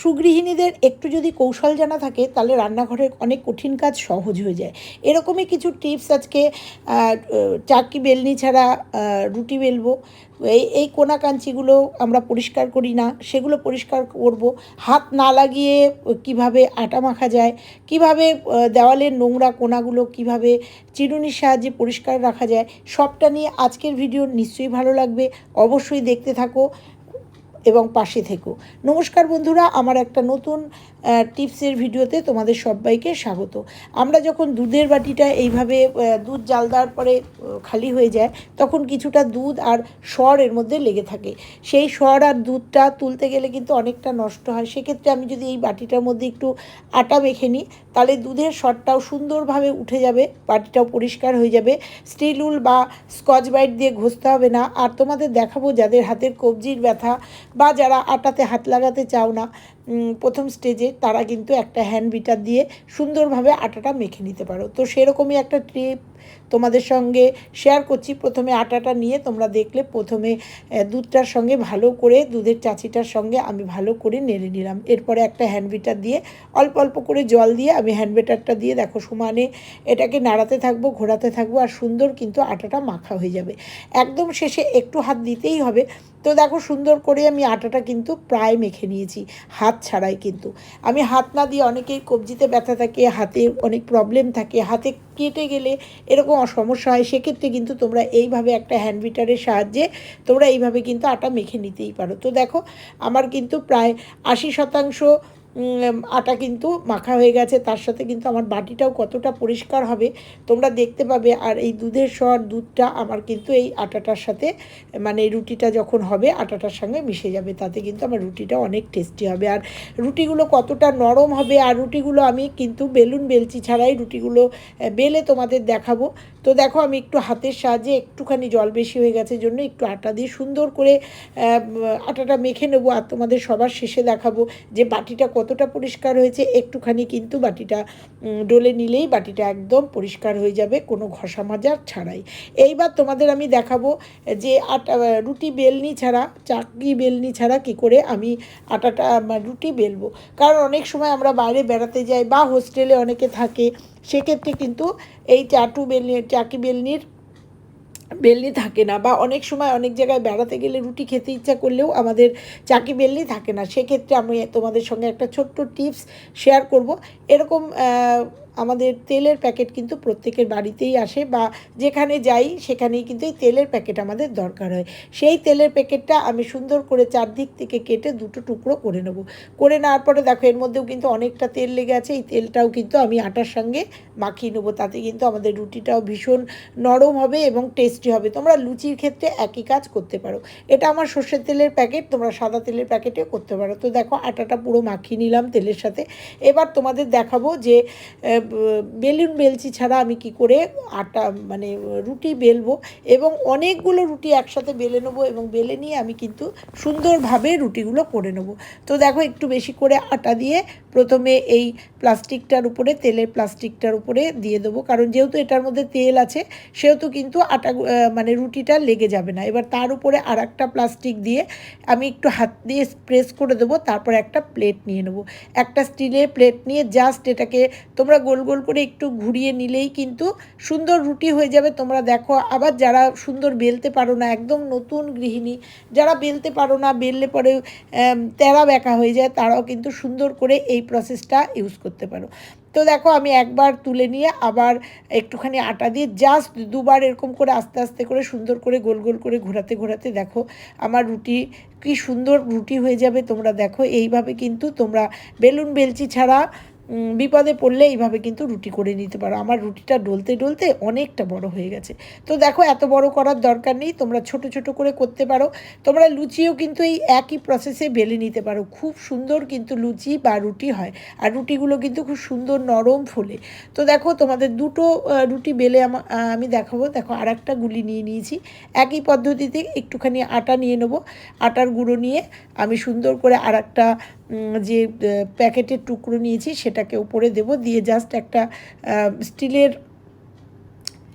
সুগৃহিণীদের একটু যদি কৌশল জানা থাকে, তাহলে রান্নাঘরের অনেক কঠিন কাজ সহজ হয়ে যায়। এরকমই কিছু টিপস আজকে চাকি বেলনি ছাড়া রুটি বেলবো। এই এই কোনা কাঞ্চিগুলো আমরা পরিষ্কার করি না, সেগুলো পরিষ্কার করব। হাত না লাগিয়ে কীভাবে আটা মাখা যায়, কীভাবে দেওয়ালের নোংরা কোনাগুলো কীভাবে চিরুনির সাহায্যে পরিষ্কার রাখা যায়, সবটা নিয়ে আজকের ভিডিও নিশ্চয়ই ভালো লাগবে। অবশ্যই দেখতে থাকো। এবং পাশে থেকো। নমস্কার বন্ধুরা, আমার একটা নতুন টিপসের ভিডিওতে তোমাদের সবাইকে স্বাগত। আমরা যখন দুধের বাটিটা এইভাবে দুধ জাল দেওয়ার পরে খালি হয়ে যায়, তখন কিছুটা দুধ আর সর এর মধ্যে লেগে থাকে। সেই সর আর দুধটা তুলতে গেলে কিন্তু অনেকটা নষ্ট হয়। সেক্ষেত্রে আমি যদি এই বাটিটার মধ্যে একটু আটা মেখে নিই, তাহলে দুধের সরটাও সুন্দরভাবে উঠে যাবে, বাটিটাও পরিষ্কার হয়ে যাবে। স্টিল উল বা স্কচ বাইট দিয়ে ঘষতে হবে না। আর তোমাদের দেখাবো যাদের হাতের কবজির ব্যথা বা যারা আটাতে হাত লাগাতে চাও না প্রথম স্টেজে তারা কিন্তু একটা হ্যান্ড বিটার দিয়ে সুন্দরভাবে আটাটা মেখে নিতে পারো। তো সেরকমই একটা ট্রিপ তোমাদের সঙ্গে শেয়ার করছি। প্রথমে আটাটা নিয়ে তোমরা দেখলে প্রথমে দুধটার সঙ্গে ভালো করে, দুধের চাচিটার সঙ্গে আমি ভালো করে নেড়ে নিলাম। এরপরে একটা হ্যান্ড বিটার দিয়ে অল্প অল্প করে জল দিয়ে আমি হ্যান্ড বিটারটা দিয়ে দেখো সমানে এটাকে নাড়াতে থাকব, ঘোরাতে থাকব আর সুন্দর কিন্তু আটাটা মাখা হয়ে যাবে। একদম শেষে একটু হাত দিতেই হবে। তো দেখো সুন্দর করে আমি আটাটা কিন্তু প্রায় মেখে নিয়েছি, হাত ছাড়াই কিন্তু। আমি হাত না দিয়ে অনেকেই কবজিতে ব্যথা থাকে, হাতে অনেক প্রবলেম থাকে, হাতে কেটে গেলে এরকম সমস্যা হয়, সেক্ষেত্রে কিন্তু তোমরা এইভাবে একটা হ্যান্ড বিটারের সাহায্যে তোমরা এইভাবে কিন্তু আটা মেখে নিতেই পারো। তো দেখো, আমার কিন্তু প্রায় আশি শতাংশ আটা কিন্তু মাখা হয়ে গেছে, তার সাথে কিন্তু আমার বাটিটাও কতটা পরিষ্কার হবে তোমরা দেখতে পাবে। আর এই দুধের সর দুধটা আমার কিন্তু এই আটাটার সাথে মানে রুটিটা যখন হবে আটাটার সঙ্গে মিশে যাবে, তাতে কিন্তু আমার রুটিটা অনেক টেস্টি হবে। আর রুটিগুলো কতটা নরম হবে, আর রুটিগুলো আমি কিন্তু বেলুন বেলচি ছাড়াই রুটিগুলো বেলে তোমাদের দেখাবো। তো দেখো, আমি একটু হাতের সাহায্যে একটুখানি জল বেশি হয়ে গেছে জন্য একটু আটা দিয়ে সুন্দর করে আটাটা মেখে নেব আর তোমাদের সবার শেষে দেখাবো যে বাটিটা কতটা পরিষ্কার হয়েছে। একটুখানি কিন্তু বাটিটা ডলে নিলেই বাটিটা একদম পরিষ্কার হয়ে যাবে, কোনো ঘষা মাজার ছাড়াই। এইবার তোমাদের আমি দেখাবো যে আটা, রুটি বেলনি ছাড়া চাকরি বেলনি ছাড়া কি করে আমি আটাটা, রুটি বেলবো। কারণ অনেক সময় আমরা বাইরে বেড়াতে যাই বা হোস্টেলে অনেকে থাকে সেক্ষেত্রে কিন্তু এই চাটু বেলনি, চাকি বেলনির বেলনি থাকে না বা অনেক সময় অনেক জায়গায় বেড়াতে গেলে রুটি খেতে ইচ্ছা করলেও আমাদের চাকি বেলনি থাকে না। সেক্ষেত্রে আমি তোমাদের সঙ্গে একটা ছোট্ট টিপস শেয়ার করব। এরকম আমাদের তেলের প্যাকেট কিন্তু প্রত্যেকের বাড়িতেই আসে বা যেখানে যাই সেখানেই কিন্তু এই তেলের প্যাকেট আমাদের দরকার হয়। সেই তেলের প্যাকেটটা আমি সুন্দর করে চারদিক থেকে কেটে দুটো টুকরো করে নেব। করে নেওয়ার পরে দেখো এর মধ্যেও কিন্তু অনেকটা তেল লেগে আছে। এই তেলটাও কিন্তু আমি আটার সঙ্গে মাখিয়ে নেব। তাতে কিন্তু আমাদের রুটিটাও ভীষণ নরম হবে এবং টেস্টি হবে। তোমরা লুচির ক্ষেত্রে একই কাজ করতে পারো। এটা আমার সর্ষের তেলের প্যাকেট, তোমরা সাদা তেলের প্যাকেটেও করতে পারো। তো দেখো আটাটা পুরো মাখিয়ে নিলাম তেলের সাথে। এবার তোমাদের দেখাবো যে বেলুন বেলচি ছাড়া আমি কি করে আটা মানে রুটি বেলবো এবং অনেকগুলো রুটি একসাথে বেলে নেব এবং বেলে নিয়ে আমি কিন্তু সুন্দরভাবে রুটিগুলো করে নেব। তো দেখো একটু বেশি করে আটা দিয়ে প্রথমে এই প্লাস্টিকটার উপরে, তেলের প্লাস্টিকটার উপরে দিয়ে দেবো। কারণ যেহেতু এটার মধ্যে তেল আছে, সেহেতু কিন্তু আটা মানে রুটিটা লেগে যাবে না। এবার তার উপরে আর একটা প্লাস্টিক দিয়ে আমি একটু হাত দিয়ে প্রেস করে দেবো, তারপর একটা প্লেট নিয়ে নেব। একটা স্টিলের প্লেট নিয়ে জাস্ট এটাকে তোমরা গোল গোল করে একটু ঘুরিয়ে নিলেই কিন্তু সুন্দর রুটি হয়ে যাবে। তোমরা দেখো, আবার যারা সুন্দর বেলতে পারো না, একদম নতুন গৃহিণী, যারা বেলতে পারো না, বেললে পরে তেরা বেঁকা হয়ে যায়, তারাও কিন্তু সুন্দর করে এই প্রসেসটা ইউজ করতে পারো। তো দেখো, আমি একবার তুলে নিয়ে আবার একটুখানি আটা দিয়ে জাস্ট দুবার এরকম করে আস্তে আস্তে করে সুন্দর করে গোল গোল করে ঘোরাতে ঘোরাতে দেখো, আমার রুটি কি সুন্দর রুটি হয়ে যাবে। তোমরা দেখো, এইভাবে কিন্তু তোমরা বেলুন বেলচি ছাড়া বিপদে পড়লে এইভাবে কিন্তু রুটি করে নিতে পারো। আমার রুটিটা ডলতে ডলতে অনেকটা বড় হয়ে গেছে। তো দেখো, এত বড় করার দরকার নেই, তোমরা ছোট ছোট করে করতে পারো। তোমরা লুচিও কিন্তু এই একই প্রসেসে বেলে নিতে পারো। খুব সুন্দর কিন্তু লুচি বা রুটি হয়। আর রুটিগুলো কিন্তু খুব সুন্দর নরম ফোলে। তো দেখো, তোমাদের দুটো রুটি বেলে আমা- দেখাবো। দেখো আর একটা গুলি নিয়ে নিয়েছি। একই পদ্ধতিতে একটুখানি আটা নিয়ে নেব। আটার গুঁড়ো নিয়ে আমি সুন্দর করে আর একটা যে প্যাকেটের টুকরো নিয়েছি সেটাকে উপরে দেব। দিয়ে জাস্ট একটা স্টিলের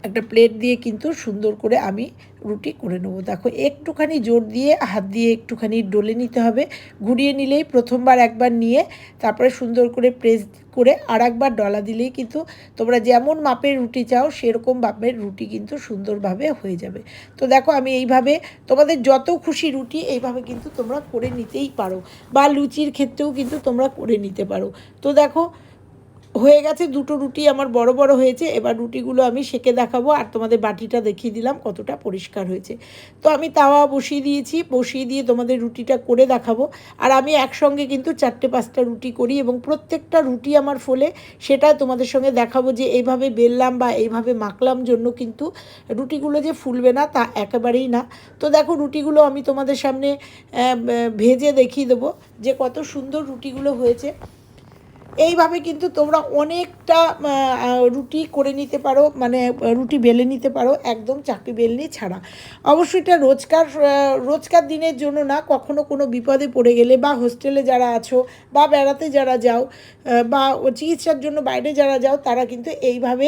একটা প্লেট দিয়ে কিন্তু সুন্দর করে আমি রুটি করে নেব। দেখো, একটুখানি জোর দিয়ে, হাত দিয়ে একটুখানি ডলে নিতে হবে। ঘুরিয়ে নিলেই প্রথমবার একবার নিয়ে, তারপরে সুন্দর করে প্রেস করে আর একবার ডলা দিলেই কিন্তু তোমরা যেমন মাপের রুটি চাও, সেরকম মাপের রুটি কিন্তু সুন্দরভাবে হয়ে যাবে। তো দেখো, আমি এইভাবে তোমাদের যত খুশি রুটি, এইভাবে কিন্তু তোমরা করে নিতেই পারো। বা লুচির ক্ষেত্রেও কিন্তু তোমরা করে নিতে পারো। তো দেখো হয়ে গেছে, দুটো রুটি আমার বড় বড় হয়েছে, এবার রুটিগুলো আমি সেকে দেখাবো আর তোমাদের বাটিটা দেখিয়ে দিলাম কতটা পরিষ্কার হয়েছে। তো আমি তাওয়া বসিয়ে দিয়েছি, বসিয়ে দিয়ে তোমাদের রুটিটা করে দেখাবো। আর আমি একসঙ্গে কিন্তু চারটে পাঁচটা রুটি করি এবং প্রত্যেকটা রুটি আমার ফলে, সেটা তোমাদের সঙ্গে দেখাবো যে এইভাবে বেললাম বা এইভাবে মাখলাম জন্য কিন্তু রুটিগুলো যে ফুলবে না তা একেবারেই না। তো দেখো রুটিগুলো আমি তোমাদের সামনে ভেজে দেখিয়ে দেবো যে কত সুন্দর রুটিগুলো হয়েছে। এইভাবে কিন্তু তোমরা অনেকটা রুটি করে নিতে পারো মানে রুটি বেলে নিতে পারো, একদম চাকরি বেলনি ছাড়া। অবশ্যই এটা রোজকার রোজকার দিনের জন্য না, কখনো কোনো বিপদে পড়ে গেলে বা হোস্টেলে যারা আছো বা বেড়াতে যারা যাও বা চিকিৎসার জন্য বাইরে যারা যাও, তারা কিন্তু এইভাবে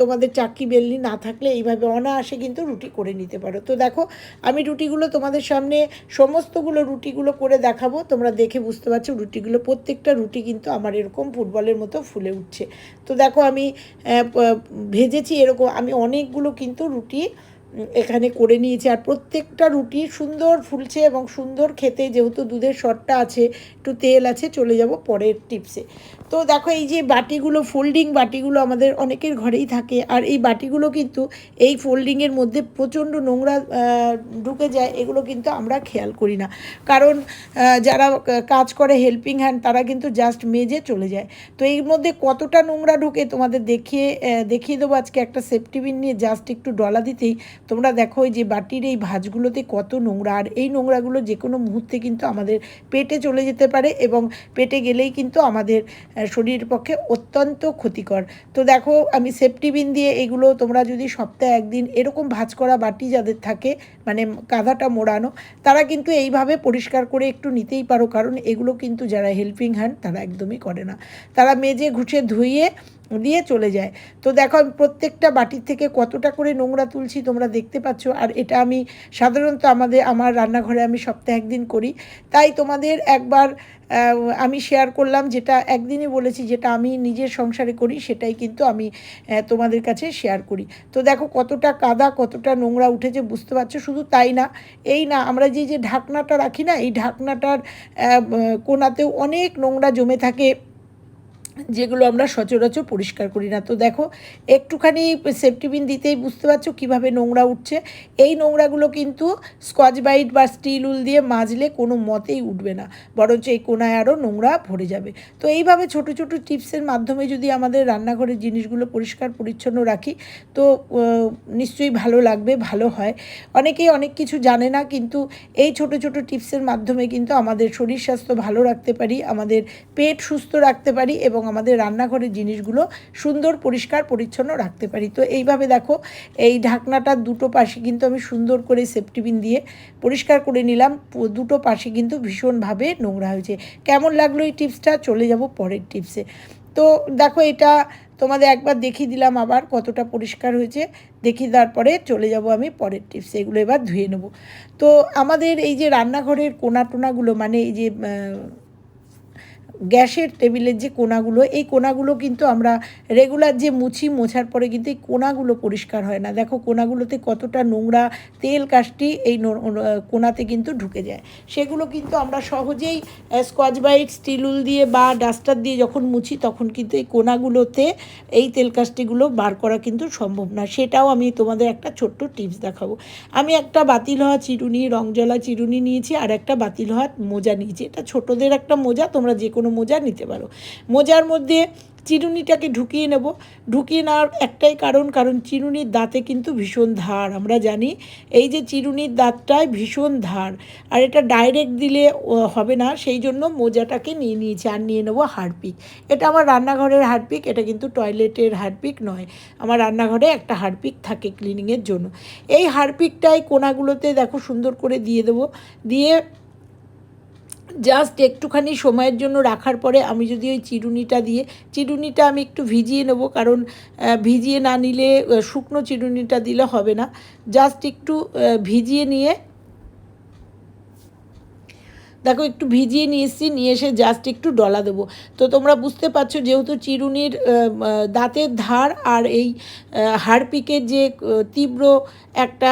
তোমাদের চাকরি বেলনি না থাকলে এইভাবে অনায়াসে কিন্তু রুটি করে নিতে পারো। তো দেখো, আমি রুটিগুলো তোমাদের সামনে সমস্তগুলো রুটিগুলো করে দেখাবো, তোমরা দেখে বুঝতে পারছ রুটিগুলো, প্রত্যেকটা রুটি কিন্তু আমার এরকম ফুটবলের মতো ফুলে উঠছে। তো দেখো আমি ভেজেছি এরকম আমি অনেকগুলো কিন্তু রুটি এখানে করে নিয়েছি। আর প্রত্যেকটা রুটি সুন্দর ফুলছে এবং সুন্দর খেতে, যেহেতু দুধের শটটা আছে, একটু তেল আছে, চলে যাব পরের টিপসে তো দেখো, এই যে বাটিগুলো ফোল্ডিং বাটিগুলো আমাদের অনেকের ঘরেই থাকে, আর এই বাটিগুলো কিন্তু এই ফোল্ডিংয়ের মধ্যে প্রচণ্ড নোংরা ঢুকে যায়, এগুলো কিন্তু আমরা খেয়াল করি না। কারণ যারা কাজ করে হেল্পিং হ্যান্ড তারা কিন্তু জাস্ট মেজে চলে যায়। তো এর মধ্যে কতটা নোংরা ঢুকে তোমাদের দেখিয়ে দেখিয়ে দেবো আজকে একটা সেফটি বিন নিয়ে জাস্ট একটু ডলা দিতেই। তোমরা দেখো যে বাটির এই ভাঁজগুলোতে কত নোংরা, আর এই নোংরাগুলো যে কোনো মুহূর্তে কিন্তু আমাদের পেটে চলে যেতে পারে এবং পেটে গেলেই কিন্তু আমাদের শরীরের পক্ষে অত্যন্ত ক্ষতিকর। তো দেখো, আমি সেফটি বিন দিয়ে এগুলো তোমরা যদি সপ্তাহে একদিন এরকম ভাঁজ করা বাটি যাদের থাকে মানে কাঁধাটা মোড়ানো, তারা কিন্তু এইভাবে পরিষ্কার করে একটু নিতেই পারো, কারণ এগুলো কিন্তু যারা হেল্পিং হ্যান্ড তারা একদমই করে না। তারা মেজে ঘুষে ধুইয়ে দিয়ে চলে যায়। তো দেখো প্রত্যেকটা বাটির থেকে কতটা করে নোংরা তুলছি তোমরা দেখতে পাচ্ছ, আর এটা আমি সাধারণত আমাদের, আমার রান্নাঘরে আমি সপ্তাহে একদিন করি। তাই তোমাদের একবার আমি শেয়ার করলাম যেটা একদিনই বলেছি, যেটা আমি নিজের সংসারে করি, সেটাই কিন্তু আমি তোমাদের কাছে শেয়ার করি। তো দেখো কতটা কাদা, কতটা নোংরা উঠেছে, বুঝতে পারছ? শুধু তাই না, এই না, আমরা যে যে ঢাকনাটা রাখি না, এই ঢাকনাটার কোনাতেও অনেক নোংরা জমে থাকে। যেগুলো আমরা সচরাচর পরিষ্কার করি না। তো দেখো, একটুখানি সেফটিবিন দিতেই বুঝতে পারছ কীভাবে নোংরা উঠছে। এই নোংরাগুলো কিন্তু স্কচ বাইট বা স্টিল উল দিয়ে মাজলে কোনো মতেই উঠবে না। বরঞ্চ এই কোনায় আরও নোংরা ভরে যাবে। তো এইভাবে ছোট ছোট টিপসের মাধ্যমে যদি আমাদের রান্নাঘরের জিনিসগুলো পরিষ্কার, পরিচ্ছন্ন রাখি, তো নিশ্চয়ই ভালো লাগবে, ভালো হয়। অনেকেই অনেক কিছু জানে না, কিন্তু এই ছোট ছোট টিপসের মাধ্যমে কিন্তু আমাদের শরীর স্বাস্থ্য ভালো রাখতে পারি, আমাদের পেট সুস্থ রাখতে পারি এবং আমাদের রান্নাঘরের জিনিসগুলো সুন্দর, পরিষ্কার, পরিচ্ছন্ন রাখতে পারি। তো এইভাবে দেখো, এই ঢাকনাটার দুটো পাশে কিন্তু আমি সুন্দর করে সেফটিবিন দিয়ে পরিষ্কার করে নিলাম। দুটো পাশে কিন্তু ভীষণভাবে নোংরা হয়েছে। কেমন লাগল এই টিপসটা? চলে যাব পরের টিপসে। তো দেখো এটা তোমাদের একবার দেখিয়ে দিলাম আবার কতটা পরিষ্কার হয়েছে। দেখিয়ে দেওয়ার পরে চলে যাব আমি পরের টিপস। এগুলো এবার ধুয়ে নেব। তো আমাদের এই যে রান্নাঘরের কোনা টোনাগুলো মানে এই যে গ্যাসের টেবিলের যে কোনাগুলো, এই কোনাগুলো কিন্তু আমরা রেগুলার যে মুছি, মোছার পরে কিন্তু এই কোনাগুলো পরিষ্কার হয় না। দেখো কোনাগুলোতে কতটা নোংরা তেল কাষ্টি এই কোনাতে কিন্তু ঢুকে যায়। সেগুলো কিন্তু আমরা সহজেই স্কচ বাইট স্টিলুল দিয়ে বা ডাস্টার দিয়ে যখন মুছি, তখন কিন্তু এই কোনাগুলোতে এই তেল কাষ্টিগুলো বার করা কিন্তু সম্ভব না। সেটাও আমি তোমাদের একটা ছোট্ট টিপস দেখাবো। আমি একটা বাতিল হওয়া চিরুনি রংজলা চিরুনি নিয়েছি আর একটা বাতিল হওয়া মোজা নিয়েছি। এটা ছোটদের একটা মোজা, তোমরা যে কোনো মোজা নিতে পারো। মোজার মধ্যে চিরুনিটাকে ঢুকিয়ে নেব। ঢুকিয়ে নেওয়ার একটাই কারণ কারণ চিরুনির দাঁতে কিন্তু ভীষণ ধার। আমরা জানি এই যে চিরুনির দাঁতটায় ভীষণ ধার, আর এটা ডাইরেক্ট দিলে হবে না। সেই জন্য মোজাটাকে নিয়ে নিয়েছি আর নিয়ে নেব হারপিক। এটা আমার রান্নাঘরের হারপিক, এটা কিন্তু টয়লেটের হারপিক নয়। আমার রান্নাঘরে একটা হারপিক থাকে ক্লিনিংয়ের জন্য। এই হারপিকটাই কোনাগুলোতে দেখো সুন্দর করে দিয়ে দেবো। দিয়ে জাস্ট একটুখানি সময়ের জন্য রাখার পরে আমি যদি ওই চিরুনিটা দিয়ে, চিরুনিটা আমি একটু ভিজিয়ে নেব কারণ ভিজিয়ে না নিলে শুকনো চিরুনিটা দিলে হবে না। জাস্ট একটু ভিজিয়ে নিয়ে দেখো, একটু ভিজিয়ে নিয়ে এসছি নিয়ে এসে জাস্ট একটু ডলা দেবো। তো তোমরা বুঝতে পারছ যেহেতু চিরুনির দাঁতের ধার আর এই হাড়পিকের যে তীব্র একটা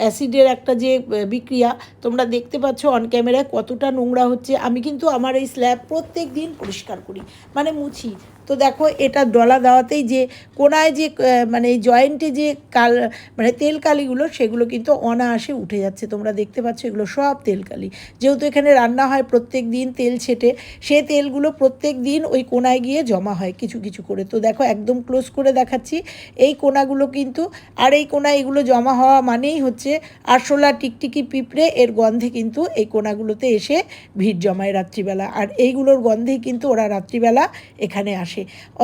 অ্যাসিডের একটা যে বিক্রিয়া, তোমরা দেখতে পাচ্ছ অন ক্যামেরায় কতটা নোংরা হচ্ছে। আমি কিন্তু আমার এই স্ল্যাব প্রত্যেক দিন পরিষ্কার করি। মানে মুছি। তো দেখো এটা ডলা দেওয়াতেই যে কোনায় যে মানে জয়েন্টে যে কাল মানে তেল কালিগুলো সেগুলো কিন্তু অনায়াসে উঠে যাচ্ছে। তোমরা দেখতে পাচ্ছ এগুলো সব তেল কালি যেহেতু এখানে রান্না হয় প্রত্যেক দিন তেল ছেটে, সে তেলগুলো প্রত্যেক দিন ওই কোনায় গিয়ে জমা হয় কিছু কিছু করে। তো দেখো একদম ক্লোজ করে দেখাচ্ছি। এই কোনাগুলো কিন্তু, আর এই কোনায় এগুলো জমা হওয়া মানেই হচ্ছে আরশোলা টিকটিকি পিঁপড়ে এর গন্ধে কিন্তু এই কোনাগুলোতে এসে ভিড় জমায় রাত্রিবেলা। আর এইগুলোর গন্ধেই কিন্তু ওরা রাত্রিবেলা এখানে আসে।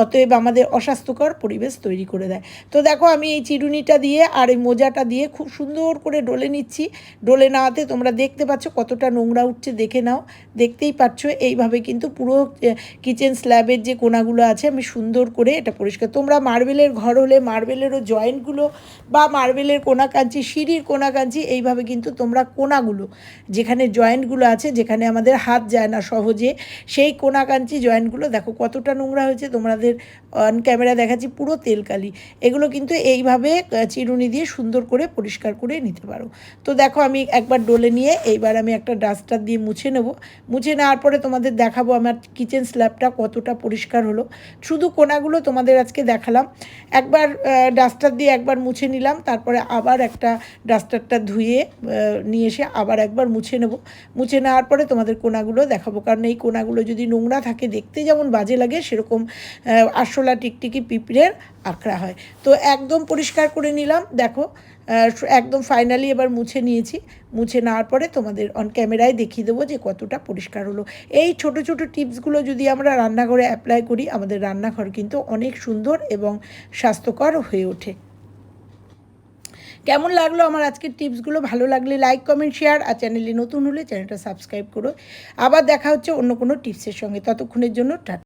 অতএব আমাদের অস্বাস্থ্যকর পরিবেশ তৈরি করে দেয়। তো দেখো আমি এই চিরুনিটা দিয়ে আর এই মোজাটা দিয়ে খুব সুন্দর করে ডলে নিচ্ছি। ডলে নেওয়াতে তোমরা দেখতে পাচ্ছ কতটা নোংরা উঠছে, দেখে নাও। দেখতেই পাচ্ছ এইভাবে কিন্তু পুরো কিচেন স্ল্যাবের যে কোনাগুলো আছে আমি সুন্দর করে এটা পরিষ্কার। তোমরা মার্বেলের ঘর হলে মার্বেলেরও জয়েন্টগুলো বা মার্বেলের কোনা কাঞ্চি সিঁড়ির কোনা কাঞ্চি এইভাবে কিন্তু তোমরা কোনাগুলো, যেখানে জয়েন্টগুলো আছে, যেখানে আমাদের হাত যায় না সহজে, সেই কোনা কাঞ্চি জয়েন্টগুলো দেখো কতটা নোংরা হয়েছে। তোমাদের অন ক্যামেরা দেখাচ্ছি পুরো তেলকালি। এগুলো কিন্তু এইভাবে চিরুনি দিয়ে সুন্দর করে পরিষ্কার করে নিতে পারো। তো দেখো আমি একবার ডলে নিয়ে, এইবার আমি একটা ডাস্টার দিয়ে মুছে নেব। মুছে নেওয়ার পরে তোমাদের দেখাবো আমার কিচেন স্ল্যাবটা কতটা পরিষ্কার হলো। শুধু কোনাগুলো তোমাদের আজকে দেখালাম। একবার ডাস্টার দিয়ে একবার মুছে নিলাম, তারপরে আবার একটা ডাস্টারটা ধুয়ে নিয়ে এসে আবার একবার মুছে নেব। মুছে নেওয়ার পরে তোমাদের কোনাগুলো দেখাবো। কারণ এই কোনাগুলো যদি নোংরা থাকে, দেখতে যেমন বাজে লাগে, সেরকম আরশোলা টিকটিকি পিঁপড়ের আঁকড়া হয়। তো একদম পরিষ্কার করে নিলাম, দেখো একদম ফাইনালি এবার মুছে নিয়েছি। মুছে নেওয়ার পরে তোমাদের অন ক্যামেরায় দেখিয়ে দেবো যে কতটা পরিষ্কার হলো। এই ছোট ছোট টিপসগুলো যদি আমরা রান্নাঘরে অ্যাপ্লাই করি, আমাদের রান্নাঘর কিন্তু অনেক সুন্দর এবং স্বাস্থ্যকর হয়ে ওঠে। কেমন লাগল আমার আজকের টিপসগুলো ভালো লাগলে লাইক কমেন্ট শেয়ার আর চ্যানেলে নতুন হলে চ্যানেলটা সাবস্ক্রাইব করো। আবার দেখা হচ্ছে অন্য কোনো টিপসের সঙ্গে। ততক্ষণের জন্য টাটা